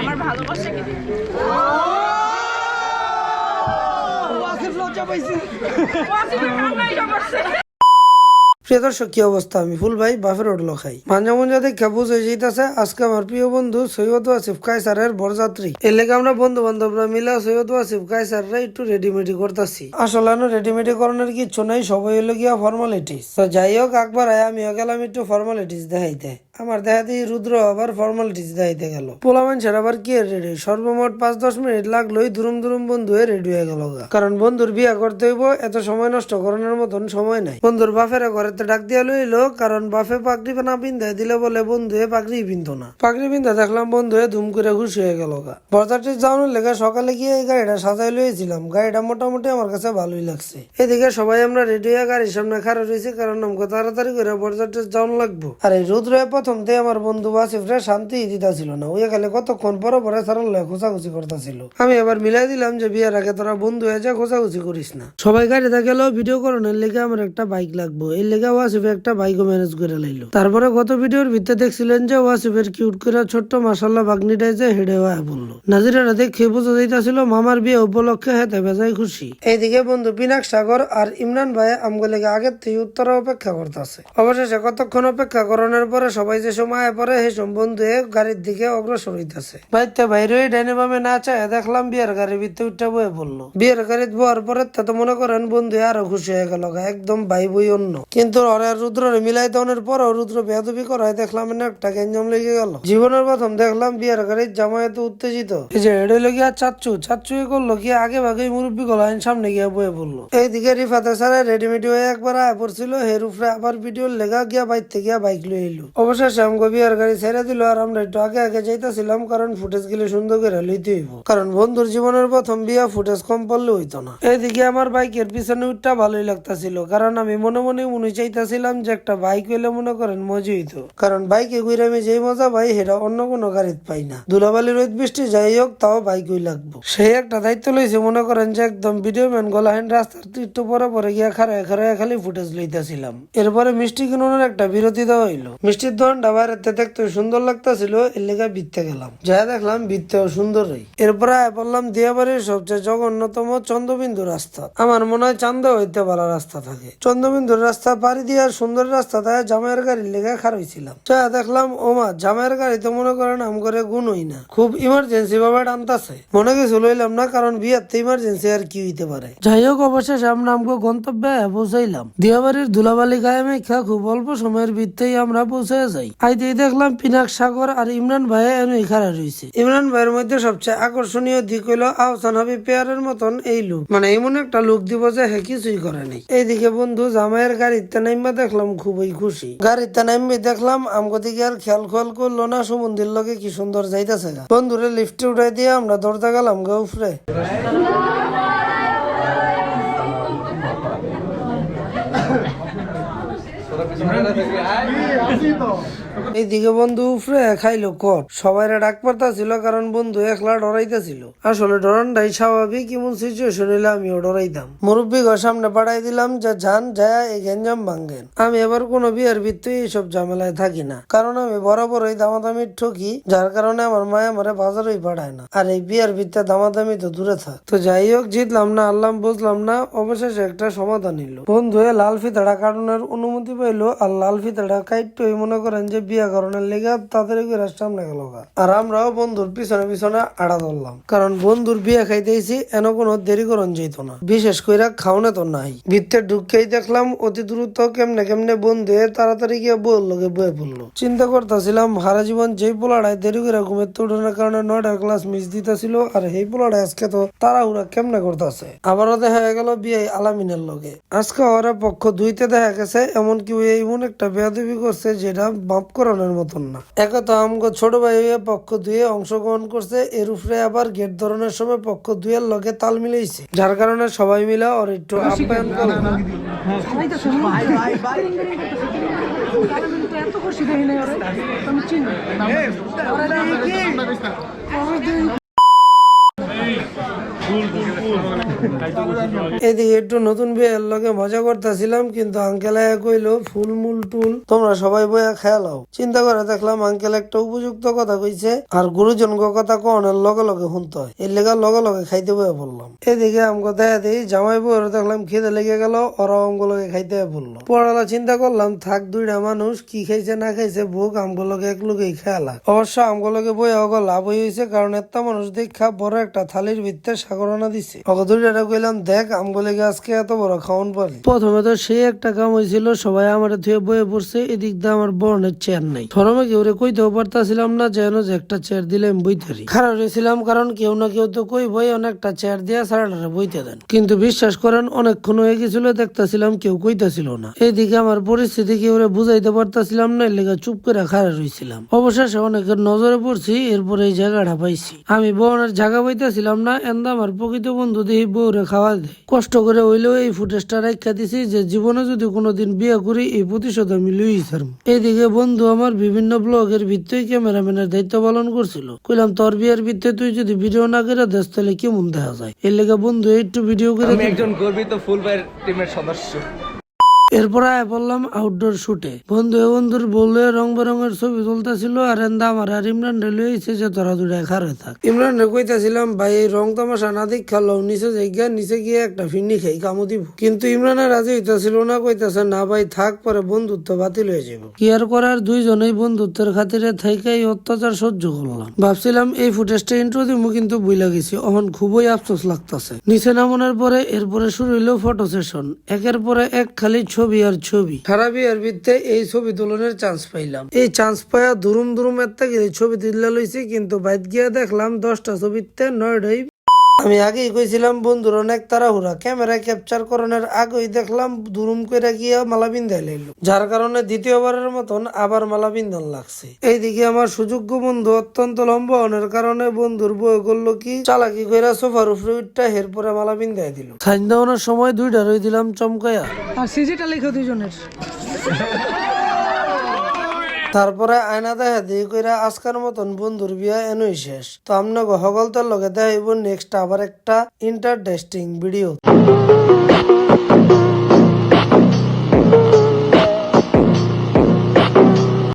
আমার প্রিয় দর্শক কি অবস্থা? আমি ফুল ভাই বাফের ওটলো খাই। মাঝে মাঝে দেখে বুঝে যেতেছে আজকে আমার প্রিয় বন্ধু সৈয়দ ওয়াসিফ কাইসারের বরযাত্রী। এর লেগে আমরা বন্ধু বান্ধবরা মিলে সৈয়দ ওয়াসিফ কাইসাররা একটু রেডিমেডি করতেছি। আসলে না রেডিমেডি করানোর কিছু নাই সবাই হলো গিয়া ফর্মালিটিস তো যাই হোক একবার আমি আমিও গেলাম একটু ফর্মালিটিস দেখাইতে। আমার দেখাতে রুদ্র আবার ফর্মালিটিস দেখাইতে গেল। পোলা মানুষের আবার কি রেডি সর্বমোট পাঁচ, দশ মিনিট লাগলোই দুরুম দুরুম বন্ধু হয়ে রেডি হয়ে গেল। কারণ বন্ধুর বিয়া করতে হইব, এত সময় নষ্ট করানোর মতন সময় নাই। বন্ধুর বাফের ঘরেতে ডাক দিয়া লইলো, কারণ বাফে পাগড়ি না পিন্ধাই দিলে বলে বন্ধু পাগড়ি পিনতো না। পাগড়ি পিন্ধা দেখলাম বন্ধু এ ধুম করে খুশি হয়ে গেল গা। বরযাত্রী যাওয়ানোর লেগে সকালে গিয়ে এই গাড়িটা সাজাই লইয়েছিলাম। গাড়িটা মোটামুটি আমার কাছে ভালোই লাগছে। এদিকে সবাই আমরা রেডি হয়ে গাড়ির সামনে খাড়া রয়েছি কারণ আমাকে তাড়াতাড়ি করে বরযাত্রী যাওয়ান লাগবো। আর এই রুদ্র প্রথম দিয়ে আমার বন্ধু বাসিফরা শান্তি দিতেছিল না। ওই খালি কতক্ষণ পরে পরে সারাল খোঁচাখুচি করতেছিল। আমি এবার মিলাই দিলাম যে বিয়ের আগে তোরা বন্ধু হয়ে যা খোঁচাখুচি করিস না। সবাই গাড়িতে গেল ভিডিও করানোর লেগে আমার একটা বাইক লাগবো। এই লেগে ওয়াসিফে একটা বাইকও ম্যানেজ করে লাইলো। তারপরে গত ভিডিওর ভিতরে দেখছিলেন যে ওয়াসিফের কিউট করে ছোট্ট মাসাল্লাহ বাগনিটাই যে হেডে হয়ে বলল নাজিরারা দেখে বোঝা যাইতাছিল মামার বিয়ে উপলক্ষে হেতে বেজাই খুশি। এইদিকে বন্ধু পিনাক সাগর আর ইমরান ভাই আমগো লেগে আগের থেকে উত্তরে অপেক্ষা করতেছে। অবশেষে কতক্ষণ অপেক্ষা করানোর পরে সবাই যে সময় পরে সেই সব বন্ধু এ গাড়ির দিকে অগ্রসর হইতাছে। বাইতে বাইরে ডাইনে বামে না চায় দেখলাম বিয়ের গাড়ির ভিতরে উঠে বয়ে পড়ল। বিয়ের গাড়িতে বয়ার পরে তা তো মনে করেন বন্ধু আরও খুশি হয়ে গেল একদম ভাই বই অন্য। কিন্তু ওরে রুদ্রে মিলাই দেওয়ার পর রুদ্র বেদবি করায় দেখলাম না একটা গেঞ্জাম লেগে গেল। জীবনের প্রথম দেখলাম বিয়ের গাড়ির জামাই এত উত্তেজিত। এই যে এড়ে লেগে আর চাচ্ছু চাচ্ছু এ করল কি আগে ভাগে মুরব্বী গলা সামনে গিয়ে বয়ে পড়ল। এইদিকে রিফাতে সারা রেডিমেডি হয়ে একবার আয় পড়ছিল হের উপরে আবার ভিডিও লেগা গিয়া বাইক থেকে গিয়া বাইক লয়ে এলো। অবশেষে আমগো বিয়ার গাড়ি ছেড়ে দিল আর আমরা একটু আগে আগে যাইতেছিলাম, কারণ ফুটেজগুলো সুন্দর করে লইতে হইব। কারণ বন্ধুর জীবনের প্রথম বিয়া ফুটেজ কম পড়লে হইতো না। এইদিকে আমার বাইকের পিছনে উঠটা ভালোই লাগতাছিল, কারণ আমি মনে মনে মনে চাইতেছিলাম যে একটা বাইক হইলে মনে করেন মজা হইতো। কারণ বাইকে ঘুরে আমি যেই মজা পাই, সেটা অন্য কোনো গাড়িতে পাই না। ধুলাবালি রোদ বৃষ্টি যাই হোক, তাও বাইক হই লাগবো। সেই একটা দায়িত্ব লইছে, মনে করেন যে একদম ভিডিও ম্যান গলাহাইন রাস্তার একটু পরে পরে গিয়া খারায় খারায় খালি ফুটেজ লইতাছিলাম। এরপরে মিষ্টি কিনুনের একটা বিরতি দেওয়া হইল। মিষ্টির দোকানটা বাইরেতে দেখতে সুন্দর লাগতাছিল, এর লেগে বিত্তে গেলাম। যা দেখলাম বিত্তেও সুন্দরই এরপরে বললাম, দিয়াবাড়ির সবচেয়ে জঘন্যতম চন্দ্রবিন্দু রাস্তা। আমার মনে হয় চান্দ হইতে ভালো রাস্তা থাকে। চন্দ্রবিন্দুর রাস্তা পাড়ি দিয়ে সুন্দর রাস্তা তাই জামাইয়ের গাড়ির লেগে খারাইছিলাম যা দেখলাম, ওমা, জামাইয়ের গাড়ি তো মনে করেন আম করে গুণই না। খুব ইমার্জেন্সি ভাবে টানতাছে। মনে কিছু লইলাম না, কারণ বিয়াতে ইমার্জেন্সি আর কি হইতে পারে? যাই হোক অবশেষে আমরা আমগো গন্তব্যে পৌঁছাইলাম। দিয়াবাড়ির ধুলাবালি গায়ে মেখা খুব অল্প সময়ের ভিত্তেই আমরা পৌঁছে যাই। আইতেই দেখলাম পিনাক সাগর আর ইমরান ভাই এনে খাড়া রয়েছে। ইমরান ভাইয়ের মধ্যে সবচেয়ে আকর্ষণীয় দিক হইল আহসান হাবি পেয়ারের মতন এই লুক মানে এমন একটা লুক দিব যে হে কিছুই করে নাই। এইদিকে বন্ধু, জামাইয়ের গাড়িতে নাইমা দেখলাম খুবই খুশি। গাড়িতে নাইমে দেখলাম আমগো দিকে আর খেয়াল খেয়াল করল না, সুমন্দির লগে কি সুন্দর যাইতেছে বন্ধুরে লিফটে উঠাই দিয়ে আমরা দরজা গেলাম গা উপরে এইদিকে বন্ধু উফরে খাইলো কট সবাই ডাক পারতাছিল কারণ বন্ধু একলা ডরাইতেছিল। আসলে ডরানটাই স্বাভাবিক, এমন সিচুয়েশন হইলে আমিও ডরাইতাম। মুরব্বী ঘর সামনে পাঠাই দিলাম, যে যান যায় এই গেঞ্জাম ভাঙ্গেন আমি এবার কোনো বিয়ের ভিত্তি এইসব ঝামেলায় থাকি না। কারণ আমি বরাবরই দামাদামি ঠকি, যার কারণে আমার মায়া আমারে বাজারেই পাঠায় না। আর এই বিয়ের ভিত্তে দামাদামি তো দূরে থাক। তো যাই হোক, জিতলাম না আল্লাহ বুঝলাম না, অবশেষে একটা সমাধান নিল বন্ধু লাল ফিতাড়া কাটানোর অনুমতি পাইলো, আর লাল ফিতাড়া কাইটই মনে করেন যে বিয়া করানোর লেগে করে সামনে গেল আর আমরাও বন্ধুর পিছনে পিছনে আড়া ধরলাম। কারণ বন্ধুর বিয়ে খাইতেছি এন কোনো দেরি করন যেত না। বিশেষ করে খাওনে তো নাই। ভিত্তে ঢুকেই দেখলাম অতি দ্রুত কেমনে কেমনে বন্ধু তাড়াতাড়ি গিয়ে বল লোকে বয়ে পড়ল। চিন্তা করতেছিলাম, হারা জীবন যেই পোলাড়ায় দেরি করে ঘুমের উঠানোর কারণে নয়টার ক্লাস মিস দিতেছিল, আর এই পোলাড়ায় আজকে তো তাড়াহুড়া কেমনে করতেছে। আবারও দেখা গেল বিয়ে আলামিনের লগে। আজকে ওরা পক্ষ দুইতে দেখা গেছে, এমনকি এমন একটা বেয়াদবি করছে, যেটা মাপ করানোর মতন না একে তো আমগো ছোট ভাই হয়ে পক্ষ দুয়ে অংশগ্রহণ করছে এর উপরে আবার গেট ধরনের সময় পক্ষ দুয়ের লগে তাল মিলাইছে যার কারণে সবাই মিলে ওর একটু আপ্যায়ন করল এত এদিকে একটু নতুন বিয়ের লগে মজা করতেছিলাম, কিন্তু আঙ্কেল কইলো, ফুল মুল টুল, তোমরা সবাই বইয়া খেয়ালাও চিন্তা করে দেখলাম আঙ্কেল একটা উপযুক্ত কথা কইছে, আর গুরুজন কথা কনের লগে লগে শুনতে হয়। এর লেগে লগে লগে খাইতে বইয়া বললাম এদিকে আমগো দেখা দিই জামাই বউর দেখলাম, খিদে লেগে গেল, ওরা আমগো লগে খাইতে বলল পড়ালা। চিন্তা করলাম, থাক, দুইটা মানুষ, কি খাইছে, না খাইছে, ভোগ, আমগো লগে এক লোকেই খেয়ালা অবশ্য আমগো লগে বইয়া অগ লাভ হয়েছে কারণ একটা মানুষ দেখা বড় একটা থালির ভিতরে সাগরনা দিছে। অগ দুইটা কইলাম, দেখ আমগো আজকে এত বড় খাওয়ান পারি। প্রথমে তো একটা কাম হয়েছিল, সবাই আমার থুয়ে বয়ে পড়ছে, এদিক দিয়ে আমার বর্ণের চেয়ার নাই। কেউ রে পারতাছিলাম না যেন যে একটা চেয়ার দিলে আমি বইতারি খারাপ হয়েছিলাম কারণ কেউ না কেউ তো কই বই অনেকটা চেয়ার বইতে দেন। কিন্তু বিশ্বাস করেন, অনেকক্ষণ হয়ে গেছিল, দেখতাছিলাম কেউ কইতাছিল না। এদিকে আমার পরিস্থিতি কেউ রে বুঝাইতে পারতাছিলাম না লেগে চুপ করে খাড়া রইছিলাম। অবশেষে অনেকের নজরে পড়ছি, এরপরে এই জায়গাটা পাইছি। আমি বউনের জায়গা পাইতেছিলাম না, এন্দা আমার প্রকৃত বন্ধু দেখি বউরে খাওয়া দেয়। কষ্ট করে হইলেও এই ফুটেজটা রাখা দিছি যে জীবনে যদি কোনোদিন বিয়ে করি এই প্রতিশোধ আমি লুই ছাড়ব এইদিকে বন্ধু আমার বিভিন্ন ব্লগের ভিত্তিতে ক্যামেরাম্যানের দায়িত্ব পালন করছিল। কইলাম তোর বিয়ের ভিত্তিতে তুই যদি ভিডিও না করে দেশ তাহলে কেমন দেখা যায়? এর লেগে বন্ধু একটু ভিডিও করে একজন গর্বিত ফুলবাইয়ের টিমের সদস্য। এরপর আয় বললাম আউটডোর শুটে বন্ধু বন্ধুর বললে রং বেরঙের ছবি তুলতেছিল, আর আমার আর ইমরান রে লইছে যে তোরা দুটা খারে থাক। ইমরান কইতাছিলাম, ভাই, এই রং তামাশা না দেখ খেলো নিচে যাইগা, নিচে গিয়ে একটা ফিন্নি খাই কামু দিব। কিন্তু ইমরানের রাজি হইতাছিল না, কইতাছে, না ভাই, থাক, পরে বন্ধুত্ব বাতিল হয়ে যাব কি আর করার, দুইজনেই বন্ধুত্বের খাতিরে থাইকাই অত্যাচার সহ্য করলাম। ভাবছিলাম, এই ফুটেজটা ইন্ট্রো দিব কিন্তু বুইলা গেছি, অহন খুবই আফসোস লাগতাছে। নিচে নামানোর পরে, এরপরে শুরু হইল ফটো সেশন একের পরে এক খালি ছবি আর ছবি। সারা বিয়ার ভিত্তে এই ছবি তুলনের চান্স পাইলাম। এই চান্স পাইয়া দুরুম দুরুম একটা গেলে ছবি তুললা লইছি, কিন্তু বাইত গিয়া দেখলাম দশটা ছবিতে নয়টাই আমি আগেই কইছিলাম, বন্ধুর অনেক তাড়াহুড়া। ক্যামেরা ক্যাপচার করানোর আগেই দেখলাম দুরুম করে গিয়া মালা বিন্ধাই লাইলো। যার কারণে দ্বিতীয়বারের মতন আবার মালা বিন্ধান লাগছে। এইদিকে আমার সুযোগ্য বন্ধু অত্যন্ত লম্বা হওয়ার কারণে বন্ধুর বই করল কি, চালাকি কইরা সোফার উপরে উঠটা হেরপরে মালা বিন্ধাই দিল। সাইন দেওয়ানোর সময় দুইটা রই দিলাম চমকায়া। আর সিজিটা লিখো দুজনের তারপরে আয়না দেখা দিয়ে কইরা আজকের মতন বন্ধুর বিয়া এনই শেষ। তো আমরা হগলতার লগে দেখাইব নেক্সট আবার একটা ইন্টারটেস্টিং ভিডিও